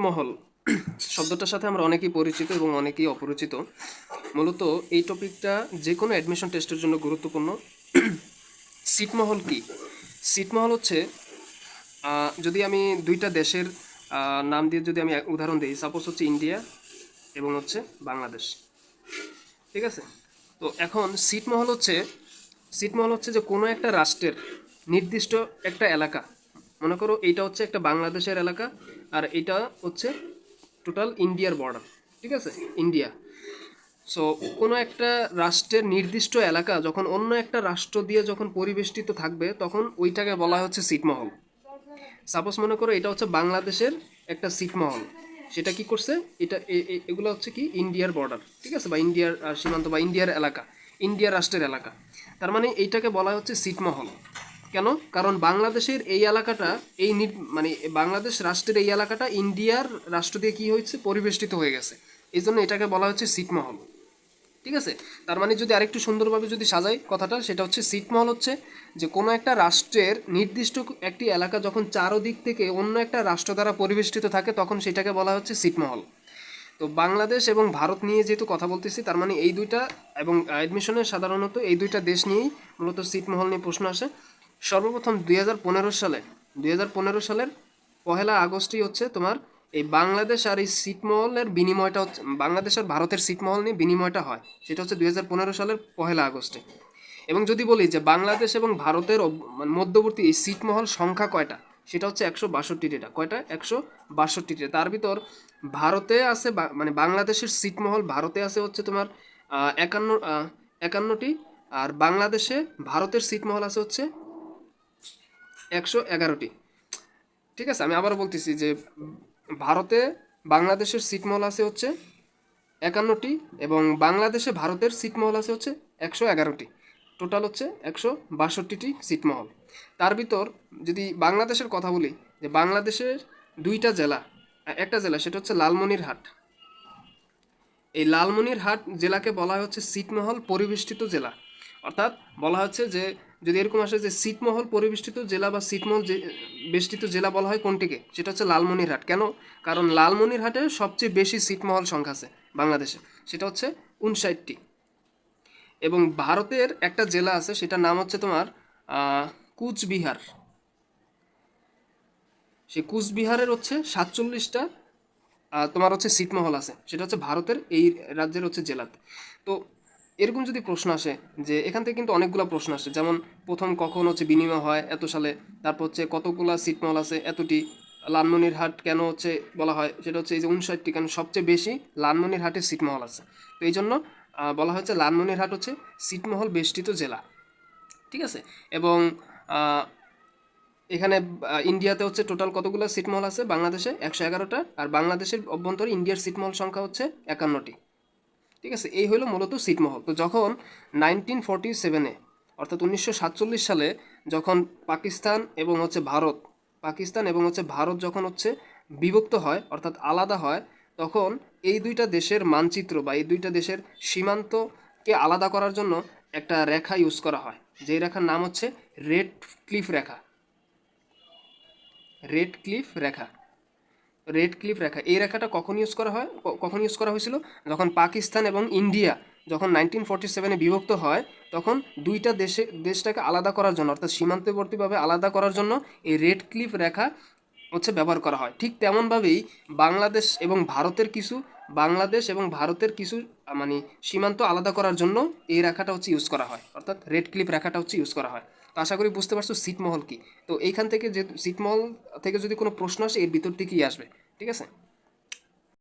ছিটমহল শব্দটার সাথে আমরা অনেকেই পরিচিত এবং অনেকেই অপরিচিত। মূলত এই টপিকটা যে কোনো অ্যাডমিশন টেস্টের জন্য গুরুত্বপূর্ণ। ছিটমহল কি? ছিটমহল হচ্ছে যদি আমি দুইটা দেশের নাম দিয়ে যদি আমি উদাহরণ দিই সাপোজ হচ্ছে ইন্ডিয়া এবং হচ্ছে বাংলাদেশ ঠিক আছে? তো এখন ছিটমহল হচ্ছে ছিটমহল হচ্ছে যে কোনো একটা রাষ্ট্রের নির্দিষ্ট একটা এলাকা। মনে করো এইটা হচ্ছে একটা বাংলাদেশের এলাকা, আর এটা হচ্ছে টোটাল ইন্ডিয়ার বর্ডার ঠিক আছে? ইন্ডিয়া সো কোনো একটা রাষ্ট্রের নির্দিষ্ট এলাকা যখন অন্য একটা রাষ্ট্র দিয়ে যখন পরিবেষ্টিত থাকবে, তখন ওইটাকে বলা হচ্ছে সিটমহল সাপোজ মনে করো এটা হচ্ছে বাংলাদেশের একটা ছিটমহল সেটা কি করছে? এটা এগুলো হচ্ছে কি? ইন্ডিয়ার বর্ডার ঠিক আছে? বা ইন্ডিয়ার সীমান্ত বা ইন্ডিয়ার এলাকা ইন্ডিয়ার রাষ্ট্রের এলাকা। তার মানে এইটাকে বলা হচ্ছে ছিটমহল কেন? কারণ বাংলাদেশের এই এলাকাটা, এই মানে বাংলাদেশ রাষ্ট্রের এই এলাকাটা ইন্ডিয়ার রাষ্ট্র দিয়ে কি হয়েছে? পরিবেষ্টিত হয়ে গেছে। এই জন্য এটাকে বলা হচ্ছে ছিটমহল ঠিক আছে? তার মানে যদি আরেকটু সুন্দরভাবে যদি সাজাই কথাটা, সেটা হচ্ছে ছিটমহল হচ্ছে যে কোনো একটা রাষ্ট্রের নির্দিষ্ট একটি এলাকা যখন চারোদিক থেকে অন্য একটা রাষ্ট্র দ্বারা পরিবেষ্টিত থাকে, তখন সেটাকে বলা হচ্ছে ছিটমহল তো বাংলাদেশ এবং ভারত নিয়ে যেহেতু কথা বলতেছি, তার মানে এই দুইটা এবং অ্যাডমিশনের সাধারণত এই দুইটা দেশ নিয়েই মূলত ছিটমহল নিয়ে প্রশ্ন আসে। সর্বপ্রথম দুই হাজার পনেরো সালে, দুই হাজার পনেরো সালের পহেলা আগস্টই হচ্ছে তোমার এই বাংলাদেশ আর এই ছিটমহলের বিনিময়টা হচ্ছে, বাংলাদেশ আর ভারতের ছিটমহল নিয়ে বিনিময়টা হয়, সেটা হচ্ছে দুই হাজার পনেরো সালের পহেলা আগস্টে। এবং যদি বলি যে বাংলাদেশ এবং ভারতের মানে মধ্যবর্তী এই ছিটমহল সংখ্যা কয়টা? সেটা হচ্ছে একশো বাষট্টিটা, কয়টা? একশো বাষট্টিটা। তার ভিতর ভারতে আছে মানে বাংলাদেশের ছিটমহল, ভারতে আছে হচ্ছে তোমার একান্ন একান্নটি, আর বাংলাদেশে ভারতের ছিটমহল আছে হচ্ছে একশো এগারোটি। ঠিক আছে, আমি আবার বলতেছি যে ভারতে বাংলাদেশের সিটমহল আছে হচ্ছে একান্নটি এবং বাংলাদেশে ভারতের সিটমহল আছে হচ্ছে একশো এগারোটি। টোটাল হচ্ছে একশো বাষট্টিটি সিটমহল তার ভিতর যদি বাংলাদেশের কথা বলি, যে বাংলাদেশের দুইটা জেলা, একটা জেলা সেটা হচ্ছে লালমনিরহাট। এই লালমনিরহাট জেলাকে বলা হচ্ছে সিটমহল পরিবেষ্টিত জেলা। অর্থাৎ বলা হচ্ছে যে, যদি এরকম আসে যে ছিটমহল পরিবেষ্টিত জেলা বা ছিটমহল যে, বেষ্টিত জেলা বলা হয় কোনটিকে? সেটা হচ্ছে লালমনিরহাট। কেন? কারণ লালমনিরহাটে সবচেয়ে বেশি ছিটমহল সংখ্যা আছে বাংলাদেশে। সেটা হচ্ছে উনষাটটি। এবং ভারতের একটা জেলা আছে, সেটার নাম হচ্ছে তোমার কুচবিহার। সেই কুচবিহারের হচ্ছে সাতচল্লিশটা তোমার হচ্ছে ছিটমহল আছে। সেটা হচ্ছে ভারতের এই রাজ্যের হচ্ছে জেলাতে। তো এরকম যদি প্রশ্ন আসে যে এখান থেকে কিন্তু অনেকগুলো প্রশ্ন আসে, যেমন প্রথম কখন হচ্ছে বিনিময় হয়, এত সালে, তারপর হচ্ছে কতগুলা ছিটমহল আছে, এতটি, লালমনিরহাট কেন হচ্ছে বলা হয়, সেটা হচ্ছে এই যে উনষাটটি কেন সবচেয়ে বেশি লালমনিরহাটের সিটমহল আছে। তো এই জন্য বলা হচ্ছে লালমনিরহাট হচ্ছে সিটমহল বেষ্টিত জেলা, ঠিক আছে? এবং এখানে ইন্ডিয়াতে হচ্ছে টোটাল কতগুলো ছিটমহল আছে? বাংলাদেশে একশো এগারোটা, আর বাংলাদেশের অভ্যন্তরে ইন্ডিয়ার সিটমহল সংখ্যা হচ্ছে একান্নটি। ঠিক আছে? এই হলো মূলত ছিটমহল তো যখন নাইনটিন ফর্টি সেভেনে অর্থাৎ উনিশশো সাতচল্লিশ সালে যখন পাকিস্তান এবং হচ্ছে ভারত, পাকিস্তান এবং হচ্ছে ভারত যখন হচ্ছে বিভক্ত হয়, অর্থাৎ আলাদা হয়, তখন এই দুইটা দেশের মানচিত্র বা এই দুইটা দেশের সীমান্তকে আলাদা করার জন্য একটা রেখা ইউজ করা হয়। যেই রেখার নাম হচ্ছে রেড ক্লিফ রেখা। রেড ক্লিফ রেখা। রেড ক্লিফ রেখা। এই রেখাটা কখন ইউজ করা হয়? কখন ইউজ করা হয়েছিল? যখন পাকিস্তান এবং ইন্ডিয়া যখন নাইনটিন ফর্টি সেভেনে বিভক্ত হয়, তখন দুইটা দেশে দেশটাকে আলাদা করার জন্য, অর্থাৎ সীমান্তবর্তীভাবে আলাদা করার জন্য এই রেড ক্লিফ রেখা হচ্ছে ব্যবহার করা হয়। ঠিক তেমনভাবেই বাংলাদেশ এবং ভারতের কিছু বাংলাদেশ এবং ভারতের কিছু মানে সীমান্ত আলাদা করার জন্য এই রেখাটা হচ্ছে ইউজ করা হয়। অর্থাৎ রেড ক্লিপ রেখাটা হচ্ছে ইউজ করা হয়। তো আশা করি বুঝতে পারছ ছিটমহল কি। তো এইখান থেকে যে ছিটমহল থেকে যদি কোনো প্রশ্ন আসে, এর ভিতর থেকেই আসবে। ঠিক আছে?